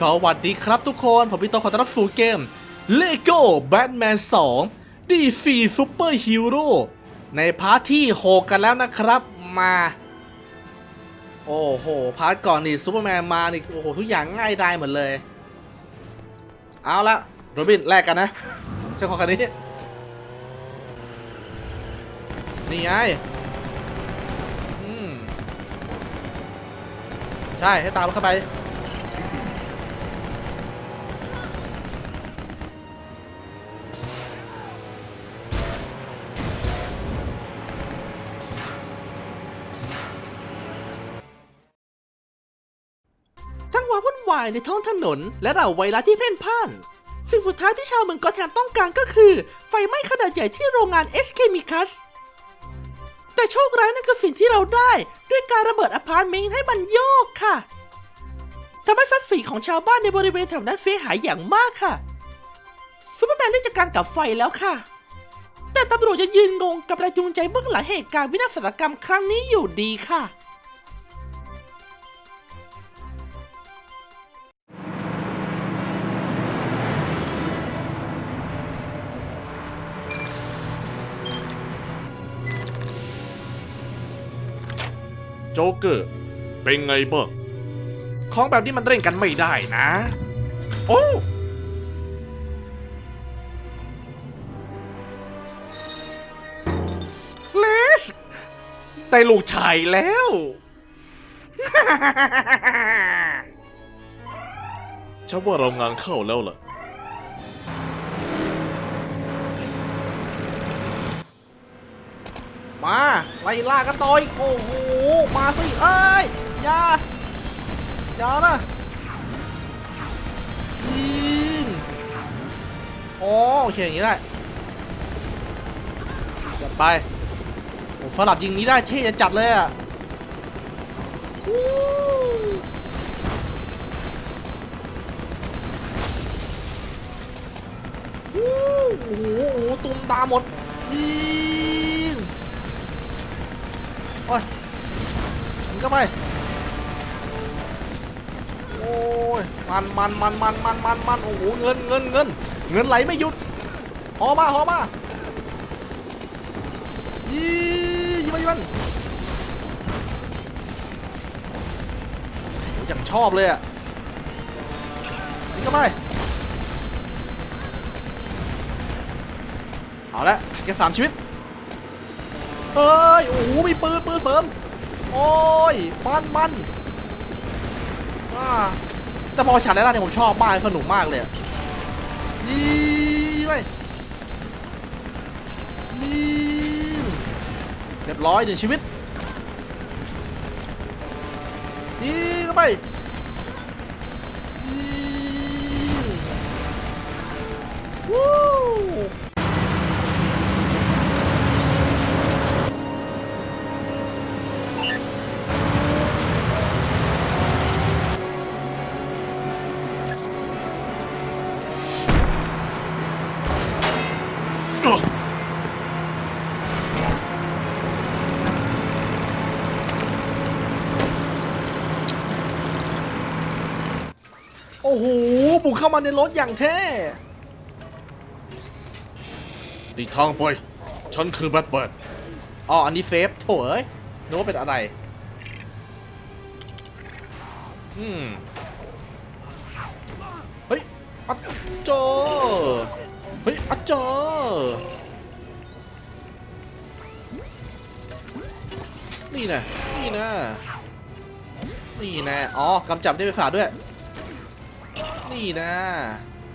สวัสดีครับทุกคน ผมพี่โตขอต้อนรับสู่เกม LEGO Batman 2 DC Super Hero ในพาร์ทที่6กันแล้วนะครับมา โอ้โห พาร์ทก่อนนี่ซูเปอร์แมนมานี่โอ้โห ทุกอย่างง่ายดายหมดเลย เอาละโรบินแลกกันนะเจ้าของคันนี้ นี่ไงอืมใช่ ให้ตามเข้าไปายในท้องถนน และเหล่าไวรัสที่เพ่นพ่าน สิ่งสุดท้ายที่ชาวเมืองกอแทมต้องการก็คือ ไฟไหม้ขนาดใหญ่ที่โรงงานเอสเคมิคัสแต่โชคร้ายนั่นคือสิ่งที่เราได้ ด้วยการระเบิดอพาร์ตเมนต์ให้มันโยกค่ะทำให้ฟัดฝีของชาวบ้านในบริเวณแถวนั้นเสียหายอย่างมากค่ะซูเปอร์แมนได้จัดการกับไฟแล้วค่ะ แต่ตำรวจจะยืนงงกับแรงจูงใจเบื้องหลังเหตุการณ์วินาศกรรมครั้งนี้อยู่ดีค่ะ โจ๊กเกอร์ เป็นไงบ้างของแบบนี้มันเร่งกันไม่ได้นะ โอ้เลสได้ลูกชายแล้ว ฉันว่าเรางานเข้าแล้วล่ะ มาไล่ล่ากันต่อยโอ้โหมาสิเอ้ยอย่าอย่านะยิงอ๋อโอเคอย่างนี้ได้จัดไปโอ้ฝรั่งยิงนี้ได้เท่จะจัดเลยอะวูวู้โอ้โหตุ่มตาหมดยิง โอ้ยมันก็ไป โอ้ย มันมันมันมันมันมันมันโอ้โห เงินเงินเงินเงินไหลไม่หยุดหอมาหอมายี่ยี่มันยี่มันอยอย่างชอบเลยอะนี่ก็ไปเอาละแกสามชีวิต เอ้ย โอ้โห มีปืนปืนเสริม โอ้ย มันมันอ่าแต่พอฉากแรกๆเนี่ยผมชอบมากสนุกมากเลยอะยี่ไปยี่เรียบร้อยหนึ่งชีวิตยี่เข้าไป โอ้โหบุกเข้ามาในรถอย่างเท่นี่ทางไป ฉันคือแบทแมนอ๋อ อันนี้เซฟโถ่เอ้ยนึกว่าเป็นอะไร อืม เฮ้ย อัจโจ เฮ้ย อัจโจ นี่นะ นี่นะ นี่นะ อ๋อกำจับได้ไปฝาดด้วย นี่นะ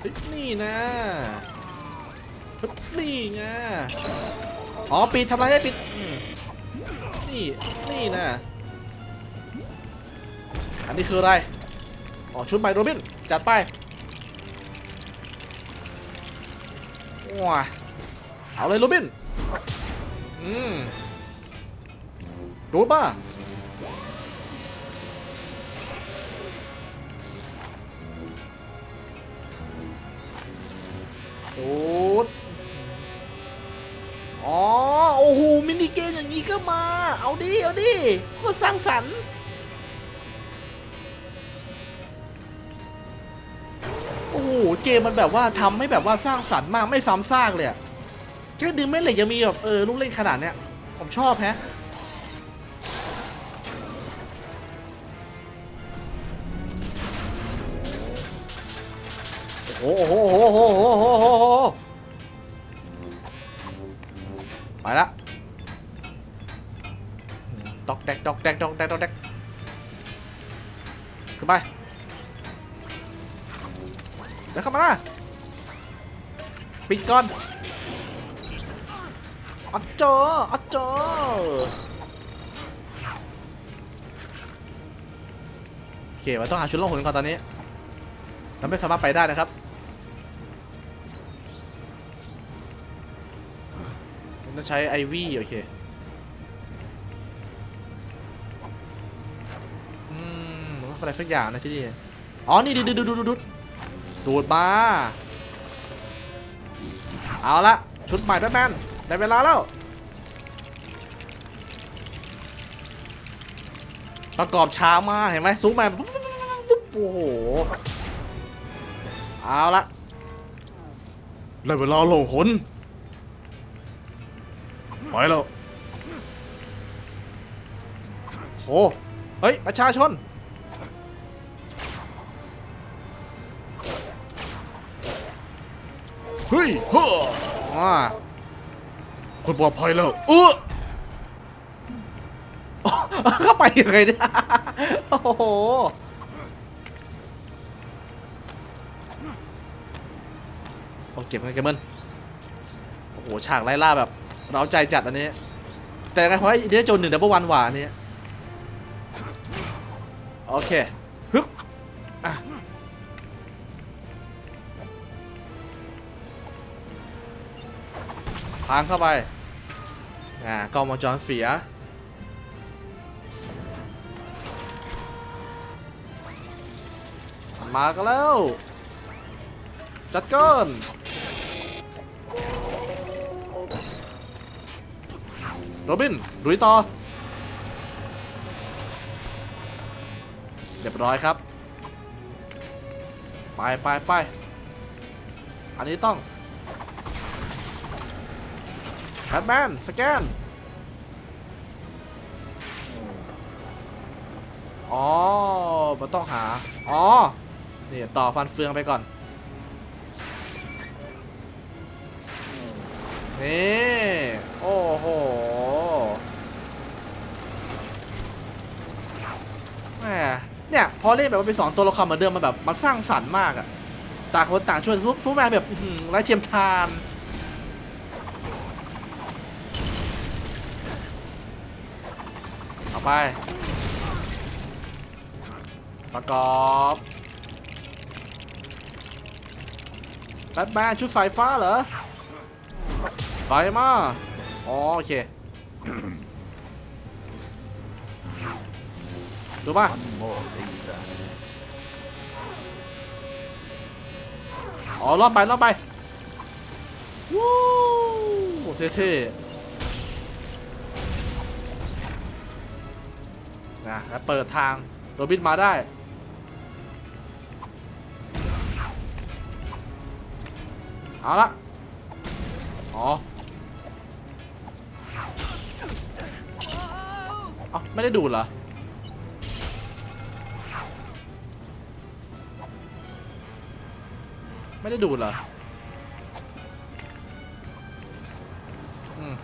ฮ้ยนี่นะฮ้ยนี่ไงอ๋อปิดทำไรให้ปิดอืมนี่นี่นะอันนี้คืออะไรอ๋อชุดใหม่โรบินจัดไปว้าเอาเลยโรบินอืมดูดป่ะ ดูดอ๋อ โอ้โห มินิเกมอย่างนี้ก็มา เอาดิ เอาดิโคตรสร้างสรรค์โอ้โห เกมมันแบบว่าทำให้แบบว่าสร้างสรรค์มากไม่ซ้ำซากเลยแค่ดึงแม่เหล็กยังมีแบบเออลูกเล่นขนาดเนี้ย ผมชอบแฮะโอ้โหโอ้โหโอ้โหโอ้โห ละดอกแดกดอกแดกดอกแดกดอกแดกขึ้นไปเดี๋ยวเข้ามานะปิดก่อนอัดจออัดจอโอเคเราต้องหาชุดล่องหนก่อนตอนนี้ เราไม่สามารถไปได้นะครับ ต้องใช้ไอวี่โอเคอืมมันต้องอะไรสักอย่างนะที่นี่อ๋อ นี่ดูดูดูดูดูดูดมาเอาละชุดใหม่แบทแมนได้เวลาแล้วประกอบช้ามากเห็นไหมซูมแมนปุ๊บบปุ๊บโอ้โห เอาละได้เวลาลงหน ไปแล้วโหเฮ้ย ประชาชน เฮ้ยเฮ้ออ่าคนปลอดภัยแล้ว เออเข้าไปยังไงเนี่ยโอ้โหโอ้เก็บเงินเก็บเงินโอ้โห ฉากไล่ล่าแบบ เราใจจัดอันนี้ แต่ยังไงเพราะไอ้เดียโจนหนึ่งดับเบิลวันหวาอันนี้โอเคฮึบอะพังเข้าไป อ่ากล้องวงจรเสีย มากันแล้ว จัดก้อน โรบินลุยต่อ เรียบร้อยครับ ไปไปไปอันนี้ต้องแบทแมนสแกน อ๋อมันต้องหา อ๋อ นี่ต่อฟันเฟืองไปก่อน นี่ โอ้โหแหม เนี่ยพอเล่นแบบว่าไปสอนตัวละครเหมือนเดิมมันแบบมันสร้างสรรค์มากอะต่างคนต่างช่วยทุกทุกแมนแบบไร้เทียมทานเอาไป ประกอบแบทแมนชุดสายฟ้าเหรอไฟมาอ๋อโอเค ดูป่ะอ๋อรอบไปรอบไปวู้เท่ๆนะแล้วเปิดทางโรบินมาได้เอาละอ๋อเอาไม่ได้ดูดเหรอ ไม่ได้ดูดเหรออืม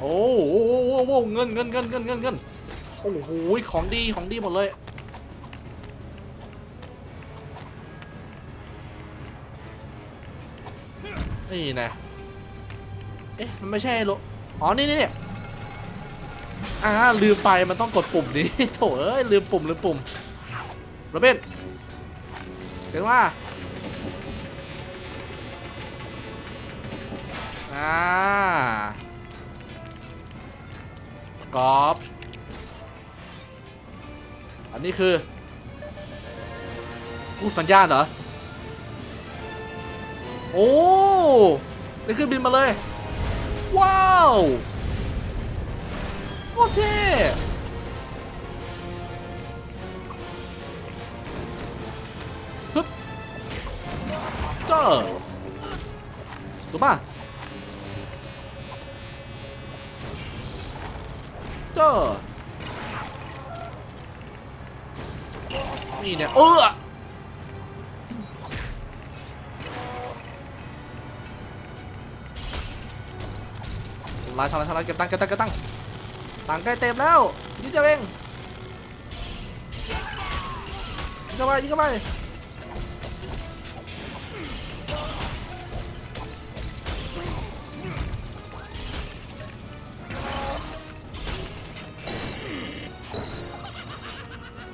โอ้โหโอ้โหโอ้โหเงินเงินเงินเงินเงินเงินโอ้โหของดีของดีหมดเลย นี่นะ เอ๊ะ มันไม่ใช่โลอ๋อ นี่นี่นี่ อ่าลืมไปมันต้องกดปุ่มนี้โถเอ้ยลืมปุ่มลืมปุ่มโรเบนถึงว่าอ่ากรอบอันนี้คือผู้สัญญาณเหรอ โอ้นี่คือบินมาเลย ว้าว 我去！炸了！怎么办？炸！你呢？呃！来，上来，上来，给蛋，给蛋，给蛋！ำลายทำลายเก็บตังใกล้เต็มแล้วยิงเจ้าเองยิงเข้าไปยิงเข้าไป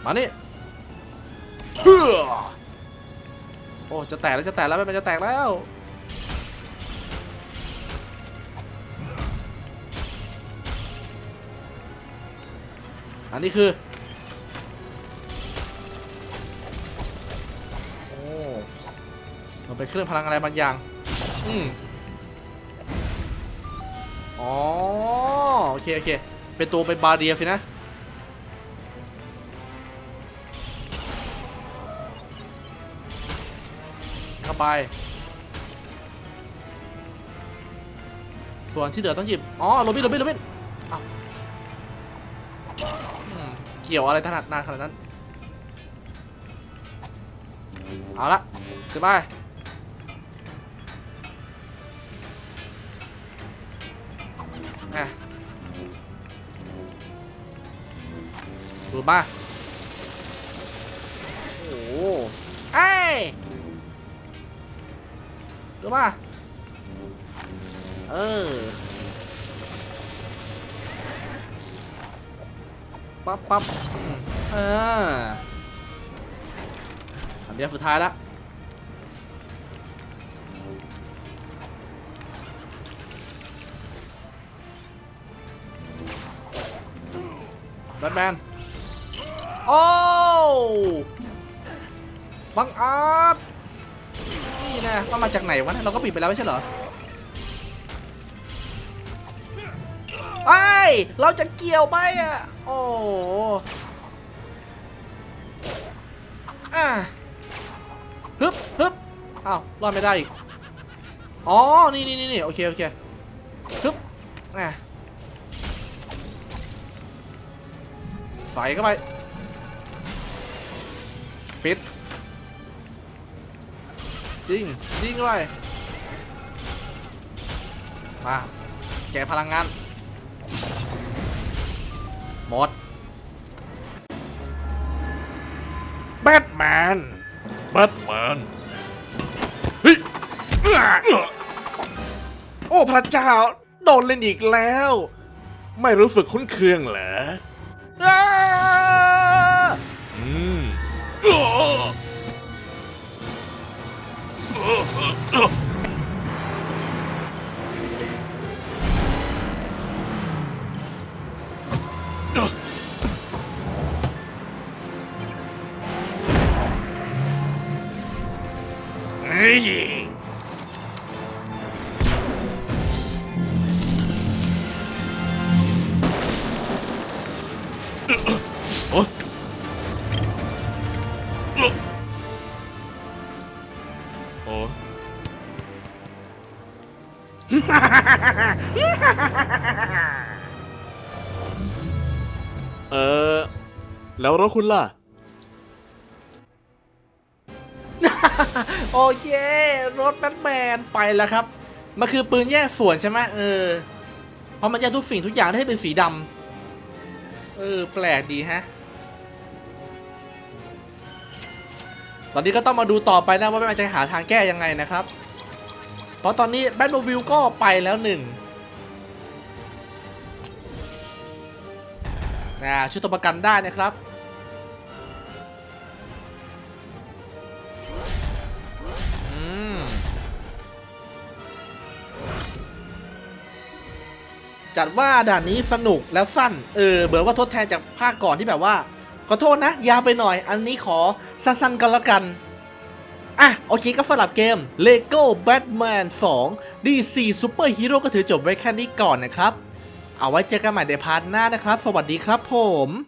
มานี่เฮ้อโอ้ จะแตกแล้ว จะแตกแล้วไม่เป็นจะแตกแล้ว อันนี้คือ โอ้มันเป็นเครื่องพลังอะไรบางอย่าง อืมอ๋อโอเคโอเค เป็นตัวเป็นบาเรียสินะ เข้าไป ส่วนที่เหลือต้องหยิบ อ๋อโรบินโรบินโรบินเอาอืม เกี่ยวอะไรถนัดนานขนาดนั้น เอาละขึ้นไปอะดูดมาโอ้โหเอ้ยดูมาเออ ปั๊บปั๊บอืมเออันเดียสุดท้ายละแบทแมนโอ้บังอาจนี่นะว่ามาจากไหนวะเราก็ปิดไปแล้วไม่ใช่เหรอไอเราจะเกี่ยวไปอะ โอ้อะฮึบฮึบอ้าวรอดไม่ได้อีก อ๋อ นี่นี่นี่โอเค โอเคฮึบอะใส่เข้าไป ปิดจริงจริงด้วยมา แกะพลังงาน หมด แบทแมน แบทแมนเฮ้ยเอื้อเอื้อโอ้พระเจ้า โดนเล่นอีกแล้ว ไม่รู้สึกคุ้นเคืองเหรออ้าอืม เอื้อเฮ้ยโอ๊ยโอ้เออ แล้วรถคุณล่ะ โอเครถแบทแมนไปแล้วครับ มันคือปืนแยกส่วนใช่ไหมเออ เพราะมันแยกทุกสิ่งทุกอย่างให้เป็นสีดำเออ แปลกดีฮะ ตอนนี้ก็ต้องมาดูต่อไปนะว่าแบทแมนจะหาทางแก้ยังไงนะครับ เพราะตอนนี้แบทโมบิลก็ไปแล้วหนึ่งนะชุดตัวประกันได้นะครับ จัดว่าด่านนี้สนุกและสั้น เออเบิร์ว่าทดแทนจากภาคก่อนที่แบบว่า ขอโทษนะ ยาวไปหน่อย อันนี้ขอสั้นๆกันแล้วกัน อะ โอเคก็สำหรับเกม Lego Batman 2 DC Super Hero ก็ถือจบไว้แค่นี้ก่อนนะครับ เอาไว้เจอกันใหม่ในพาร์ทหน้านะครับ สวัสดีครับผม